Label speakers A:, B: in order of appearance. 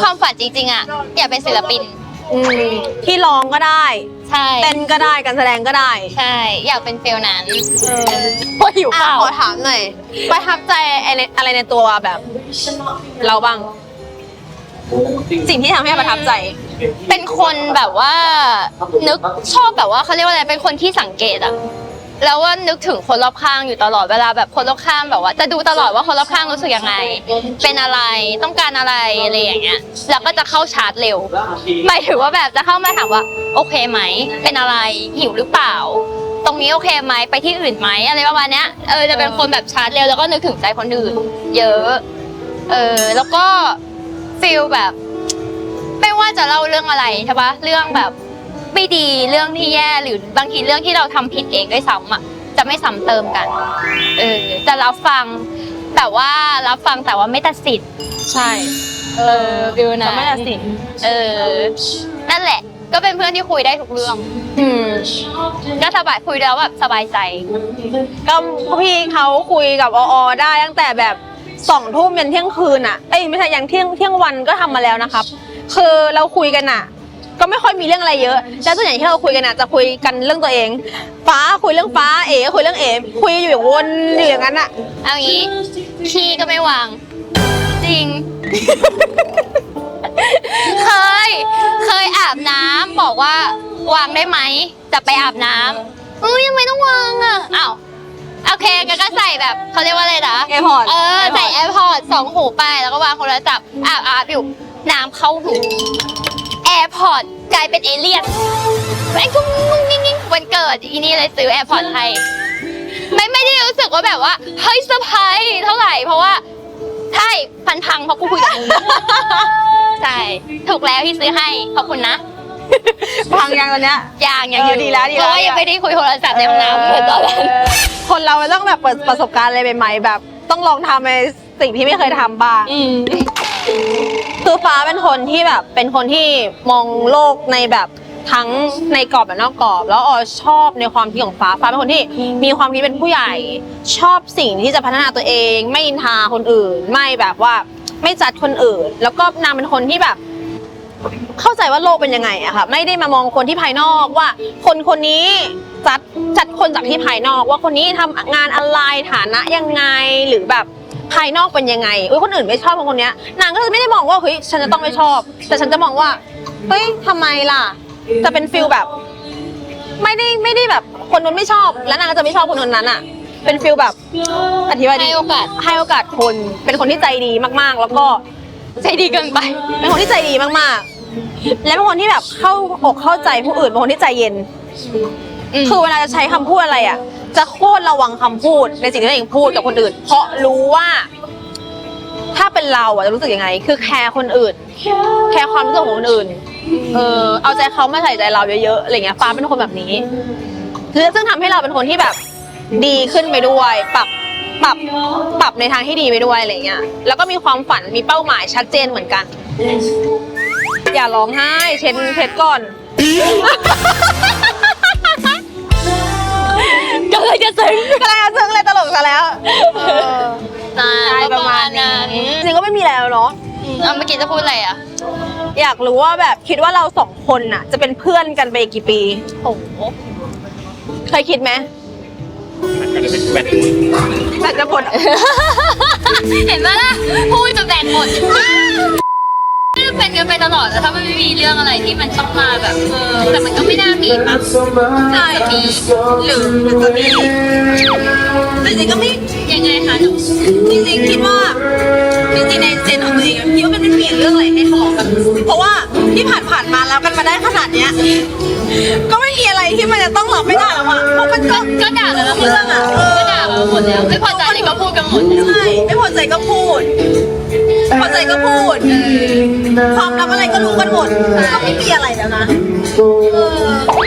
A: ความฝันจริงๆอะอยากเป็นศิลปิน
B: อืมที่ร้องก็ได้
A: ใช่
B: เต้นก็ได้การแสดงก็ได้
A: ใช่ อยากเป็นฟิลนั้น
B: เออ
A: พอหิว
B: อะ
A: ข้าว
B: ขอถามหน่อยประทับใจอะไรอะไรในตัวแบบ เราบ้าง สิ่งที่ทำให้ประทับใจ
A: เป็นคนแบบว่านึกชอบแบบว่าเขาเรียกว่าอะไรเป็นคนที่สังเกตอะ แล้วว่านึกถึงคนรอบข้างอยู่ตลอดเวลาแบบคนรอบข้างแบบว่า จะดูตลอดว่าคนรอบข้างรู้สึกยังไง เป็นอะไรต้องการอะไรอะไรอย่างเงี้ยแล้วก็จะเข้าชาร์จเร็วหมายถึงว่าแบบจะเข้ามาถามว่า โอเคไหมเป็นอะไรหิวหรือเปล่า ตรงนี้โอเคไหมไปที่อื่นไหมอะไรประมาณเนี้ยเออจะเป็นคนแบบชาร์จเร็วแล้วก็นึกถึงใจคนอื่น เยอะเออแล้วก็ฟีลแบบ ไม่ว่าจะเล่าเรื่องอะไรใช่ปะเรื่องแบบ ไม่ดีเรื่องที่แย่หรือบางทีเรื่องที่เราทำผิดเองด้วยซ้ำอะจะไม่ซ้ำเติมกันเออจะรับฟังแต่ว่ารับฟังแต่ว่าไม่ตัดสิน
B: ใช่
A: เออฟิลนะ
B: จะไม่ตัดสิน
A: เออนั่นแหละ ก็เป็นเพื่อนที่คุยได้ทุกเรื่อง
B: อืม
A: ก็สบายคุยแล้วแบบสบายใจ
B: ก็พี่เขาคุยกับออได้ตั้งแต่แบบสองทุ่มยันเที่ยงคืนอะเอ้ยไม่ใช่ยังเที่ยงเที่ยงวันก็ทำมาแล้วนะครับ คือเราคุยกันอะ ก็ไม่ค่อยมีเรื่องอะไรเยอะ แล้วส่วนใหญ่ที่เราคุยกันอะจะคุยกันเรื่องตัวเอง ฟ้าคุยเรื่องฟ้า เอ๋คุยเรื่องเอ๋คุยอยู่อย่างวนอยู่อย่างนั้นอะ
A: เอางี้ขี้ก็ไม่วาง จริง เคย เคยอาบน้ำบอกว่าวางได้ไหมจะไปอาบน้ำเอ้ยยังไม่ต้องวางอะอ้าวโอเคก็ก็ใส่แบบเขาเรียกว่าอะไรนะ
B: AirPod
A: เออใส่แอร์พอร์ตสองหูไปแล้วก็วางโทรศัพท์อาบอาบอยู่น้ำเข้าหู แอร์พอร์ตกลายเป็นเอเลี่ยนไอ้กุ้งงุ้งงิ้งงิ้งวันเกิดอีนี่เลยซื้อแอร์พอร์ตให้ไม่ไม่ได้รู้สึกว่าแบบว่าเฮ้ยเซอร์ไพรส์เท่าไหร่เพราะว่าใช่พันพังเพราะกูคุยกับมึงใช่ถูกแล้วที่ซื้อให้ขอบคุณนะ
B: พังยังตอนเนี้ย
A: ยังยัง
B: เอ
A: อ
B: อยู่ดีแล้วดีแล้ว
A: เพราะว่ายังไม่ได้คุยโทรศัพท์ในห้องน้ำเหมือนตอนนั้น
B: คนเรามันต้องแบบเปิดประสบการณ์อะไรใหม่ๆแบบ ต้องลองทำในสิ่งที่ไม่เคยทำบ้าง
A: อืม
B: คือฟ้าเป็นคนที่แบบเป็นคนที่มองโลกในแบบทั้งในกรอบและนอกกรอบ แล้วออชอบในความคิดของฟ้าฟ้าเป็นคนที่มีความคิดเป็นผู้ใหญ่ ชอบสิ่งที่จะพัฒนาตัวเอง ไม่อินทาคนอื่น ไม่แบบว่าไม่จัดคนอื่น แล้วก็นางเป็นคนที่แบบ เข้าใจว่าโลกเป็นยังไงอะค่ะไม่ได้มามองคนที่ภายนอกว่า คนคนนี้จัดจัดคนจากที่ภายนอก ว่าคนนี้ทำงานอะไรฐานะยังไงหรือแบบ ภายนอกเป็นยังไงอุ้ยคนอื่นไม่ชอบคนคนเนี้ยนางก็จะไม่ได้มองว่าเฮ้ยฉันจะต้องไม่ชอบ แต่ฉันจะมองว่าเฮ้ยทำไมล่ะ จะเป็นฟิลแบบ ไม่ได้ไม่ได้แบบ คนนู้นไม่ชอบ แล้วนางก็จะไม่ชอบคนคนนั้นอะเป็นฟิลแบบอธิบายดี
A: ให้โอกาส
B: ให้โอกาสคน เป็นคนที่ใจดีมากๆ แล้วก็
A: ใจดีเกินไป
B: เป็นคนที่ใจดีมากๆ และเป็นคนที่แบบเข้าอกเข้าใจผู้อื่นเป็นคนที่ใจเย็น คือเวลาจะใช้คำพูดอะไรอะ จะโคตรระวังคำพูดในสิ่งที่ตัวเองพูดกับคนอื่น เพราะรู้ว่า ถ้าเป็นเราอะจะรู้สึกยังไง คือแคร์คนอื่น แคร์ความรู้สึกของคนอื่น เออเอาใจเขามาใส่ใจเราเยอะๆอะไรเงี้ยฟ้าเป็นคนแบบนี้คือซึ่งทำให้เราเป็นคนที่แบบดีขึ้นไปด้วย ปรับปรับปรับในทางที่ดีไปด้วยอะไรเงี้ยแล้วก็มีความฝันมีเป้าหมายชัดเจนเหมือนกัน อย่าร้องไห้เช็ดเพชรก่อน
A: ซึ้ง
B: เลยตลกซะแล้ว
A: นะ
B: ใช่ประมาณนี้จริงก็ไม่มีแล้วเนาะ
A: เอาเมื่อกี้จะพูดอะไรอะ
B: อยากรู้ว่าแบบคิดว่าเราสองคนน่ะ จะเป็นเพื่อนกันไปอีกกี่ปี
A: โอ้โห
B: เคยคิดไหม
C: มันก็จะเป็นแบต
B: แบบจะหมด
A: เห็นไหมล่ะพูดจะแบตหมด เป็นกันไปตลอดแต่ถ้ามันไม่มีเรื่องอะไรที่มันต้องมาแบบเออแต่มันก็ไม่น่ามีมั้ง
B: ใช่
A: จะมี
B: หรือจะมีแต่จริงๆก็ไม่
A: ยังไงคะหนู
B: จริงๆคิดว่าจริงๆในเซนของตัวเองอะคิดว่ามันไม่มีเรื่องอะไรให้ทะเลาะกันเพราะว่า ที่ผ่านผ่านๆมาแล้วกันมาได้ขนาดเนี้ย ก็ไม่มีอะไรที่มันจะต้องรับไม่ได้แล้วอะเพราะมันก็
A: ก็ด่ากันแล้วหมด
B: เรื่องอะเออ
A: ก็ด่ากันหมดแล้ว ไม่พอใจอะไรก็พูดกันหมดแล้ว
B: ใช่ไม่พอใจก็พูดพอใจก็พูดความลับอะไรก็รู้กันหมดก็ไม่มีอะไรแล้วนะเออ